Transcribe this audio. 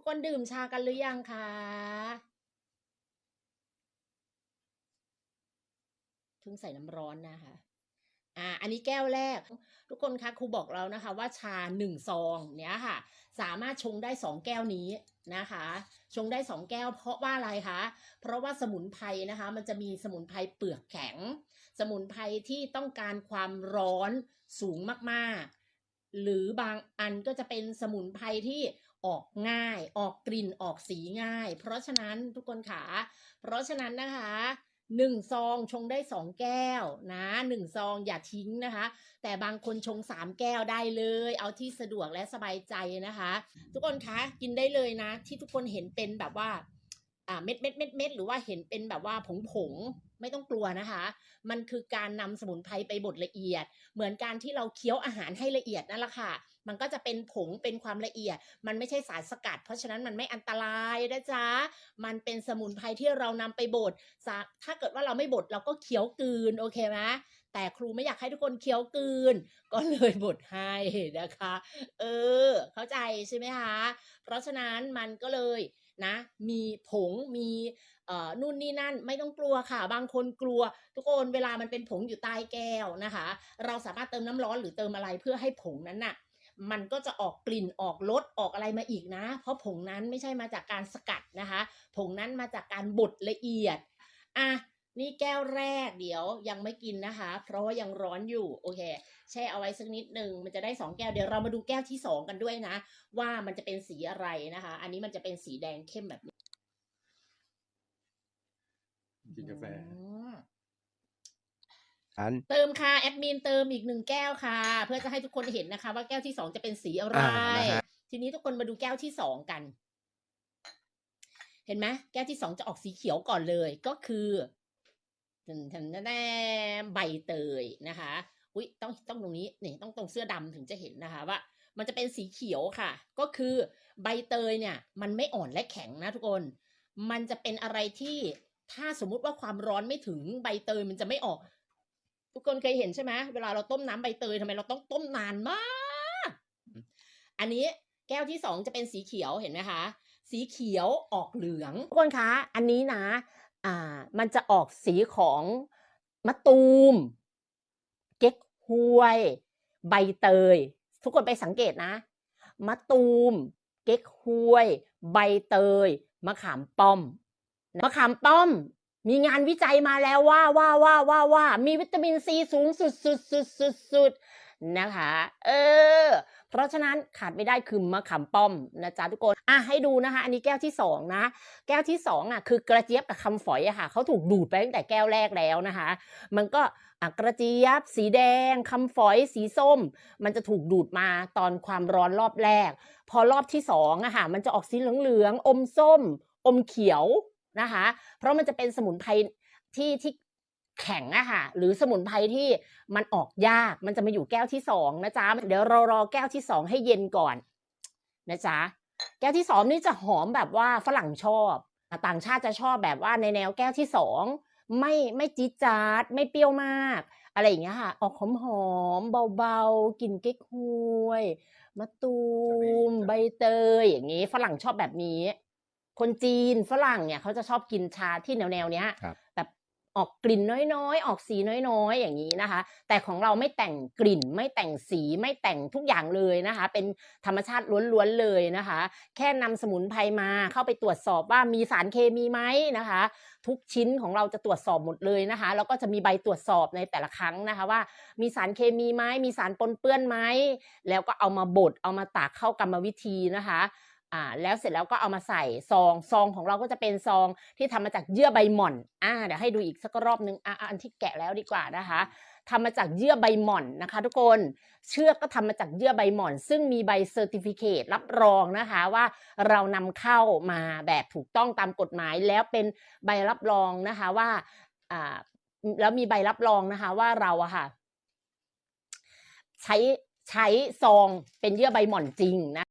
ทุกคนดื่มชากันหรือยังคะเพิ่งใส่น้ำร้อนนะคะอ่าอันนี้แก้วแรก ทุกคนคะครูบอกเรานะคะ ว่าชาหนึ่งซองเนี้ยค่ะ สามารถชงได้สองแก้วนี้นะคะ ชงได้สองแก้ว เพราะว่าอะไรคะเพราะว่าสมุนไพรนะคะ มันจะมีสมุนไพรเปลือกแข็ง สมุนไพรที่ต้องการความร้อนสูงมากๆ หรือบางอันก็จะเป็นสมุนไพรที่ ออกง่าย ออกกลิ่นออกสีง่าย เพราะฉะนั้นทุกคนขาเพราะฉะนั้นนะคะหนึ่งซองชงได้สองแก้วนะหนึ่งซองอย่าทิ้งนะคะ แต่บางคนชงสามแก้วได้เลย เอาที่สะดวกและสบายใจนะคะ ทุกคนคะกินได้เลยนะ ที่ทุกคนเห็นเป็นแบบว่าอ่าเม็ดเม็ดเม็ดเม็ดหรือว่าเห็นเป็นแบบว่าผงผง ไม่ต้องกลัวนะคะ มันคือการนำสมุนไพรไปบดละเอียด เหมือนการที่เราเคี้ยวอาหารให้ละเอียดนั่นแหละค่ะ มันก็จะเป็นผงเป็นความละเอียด มันไม่ใช่สารสกัด เพราะฉะนั้นมันไม่อันตรายนะจ๊ะ มันเป็นสมุนไพรที่เรานำไปบด ถ้าเกิดว่าเราไม่บดเราก็เคี้ยวกืนโอเคไหมแต่ครูไม่อยากให้ทุกคนเคี้ยวกืน ก็เลยบดให้นะคะ เออ เข้าใจใช่ไหมคะ เพราะฉะนั้นมันก็เลยนะ มีผง มี นู่นนี่นั่นไม่ต้องกลัวค่ะ บางคนกลัว ทุกคนเวลามันเป็นผงอยู่ใต้แก้วนะคะ เราสามารถเติมน้ำร้อนหรือเติมอะไรเพื่อให้ผงนั้นน่ะมันก็จะออกกลิ่นออกรสออกอะไรมาอีกนะ เพราะผงนั้นไม่ใช่มาจากการสกัดนะคะ ผงนั้นมาจากการบดละเอียดอะนี่แก้วแรกเดี๋ยวยังไม่กินนะคะ เพราะว่ายังร้อนอยู่โอเค แช่เอาไว้สักนิดหนึ่งมันจะได้สองแก้วเดี๋ยวเรามาดูแก้วที่สองกันด้วยนะ ว่ามันจะเป็นสีอะไรนะคะ อันนี้มันจะเป็นสีแดงเข้มแบบนี้ กินกาแฟอืมอันเติมค่ะแอดมินเติมอีกหนึ่งแก้วค่ะ เพื่อจะให้ทุกคนเห็นนะคะ ว่าแก้วที่สองจะเป็นสีอะไรอ่านะฮะทีนี้ทุกคนมาดูแก้วที่สองกัน เห็นไหมแก้วที่สองจะออกสีเขียวก่อนเลย ก็คือทันทันแน่ใบเตยนะคะอุ้ยต้องต้องตรงนี้นี่ต้องตรงเสื้อดำถึงจะเห็นนะคะว่า มันจะเป็นสีเขียวค่ะ ก็คือใบเตยเนี่ย มันไม่อ่อนและแข็งนะทุกคน มันจะเป็นอะไรที่ ถ้าสมมุติว่าความร้อนไม่ถึงใบเตยมันจะไม่ออก ทุกคนเคยเห็นใช่ไหมเวลาเราต้มน้ำใบเตยทำไมเราต้องต้มนานมาก อันนี้แก้วที่สองจะเป็นสีเขียวเห็นไหมคะ สีเขียวออกเหลือง ทุกคนคะ อันนี้นะ อ่า มันจะออกสีของมะตูม เก๊กฮวย ใบเตย ทุกคนไปสังเกตนะ มะตูม เก๊กฮวย ใบเตย มะขามป้อม มะขามป้อม มีงานวิจัยมาแล้วว่าว่าว่าว่าว่ามีวิตามินซีสูงสุดสุดสุดสุดสุดนะคะ เออ เพราะฉะนั้นขาดไม่ได้คือมะขามป้อมนะจ๊ะทุกคน อะให้ดูนะคะ อันนี้แก้วที่สองนะ แก้วที่สองอะคือกระเจี๊ยบกับคำฝอยอะค่ะเขาถูกดูดไปตั้งแต่แก้วแรกแล้วนะคะ มันก็กระเจี๊ยบ สีแดงคำฝอย สีส้ม มันจะถูกดูดมาตอนความร้อนรอบแรก พอรอบที่สองอะค่ะมันจะออกสีเหลืองๆอมส้ม อมเขียว นะคะ เพราะมันจะเป็นสมุนไพรที่ที่แข็งอะค่ะ หรือสมุนไพรที่มันออกยาก มันจะมาอยู่แก้วที่สองนะจ๊ะ เดี๋ยวเรารอแก้วที่สองให้เย็นก่อนนะจ๊ะ แก้วที่สองนี่จะหอมแบบว่าฝรั่งชอบ ต่างชาติจะชอบแบบว่าในแนวแก้วที่สองไม่ไม่จี๊ดจ๊าดไม่เปรี้ยวมาก อะไรอย่างเงี้ยค่ะ ออกหอมหอมๆเบาๆกลิ่นเก๊กฮวยมะตูมใบเตยอย่างงี้ ฝรั่งชอบแบบนี้ คนจีนฝรั่งเนี่ยเขาจะชอบกินชาที่แนวแนวๆเนี้ยครับแบบออกกลิ่นน้อยๆ ออกสีน้อยๆ อย่างนี้นะคะ แต่ของเราไม่แต่งกลิ่น ไม่แต่งสีไม่แต่งทุกอย่างเลยนะคะ เป็นธรรมชาติล้วนๆเลยนะคะ แค่นำสมุนไพรมาเข้าไปตรวจสอบว่ามีสารเคมีไหมนะคะ ทุกชิ้นของเราจะตรวจสอบหมดเลยนะคะแล้วก็จะมีใบตรวจสอบในแต่ละครั้งนะคะว่า มีสารเคมีไหมมีสารปนเปื้อนไหมแล้วก็เอามาบดเอามาตากเข้ากรรมวิธีนะคะ อ่าแล้วเสร็จแล้วก็เอามาใส่ซองซองของเราก็จะเป็นซองที่ทำมาจากเยื่อใบหม่อนอ่าเดี๋ยวให้ดูอีกสักรอบนึงอ่าอันที่แกะแล้วดีกว่านะคะทำมาจากเยื่อใบหม่อนนะคะ ทุกคนเชือกก็ทำมาจากเยื่อใบหม่อน ซึ่งมีใบเซอร์ติฟิเคตรับรองนะคะว่าเรานำเข้ามาแบบถูกต้องตามกฎหมายแล้วเป็นใบรับรองนะคะว่าอ่าแล้วมีใบรับรองนะคะว่าเราอะค่ะ ใช้ใช้ซองเป็นเยื่อใบหม่อนจริงนะ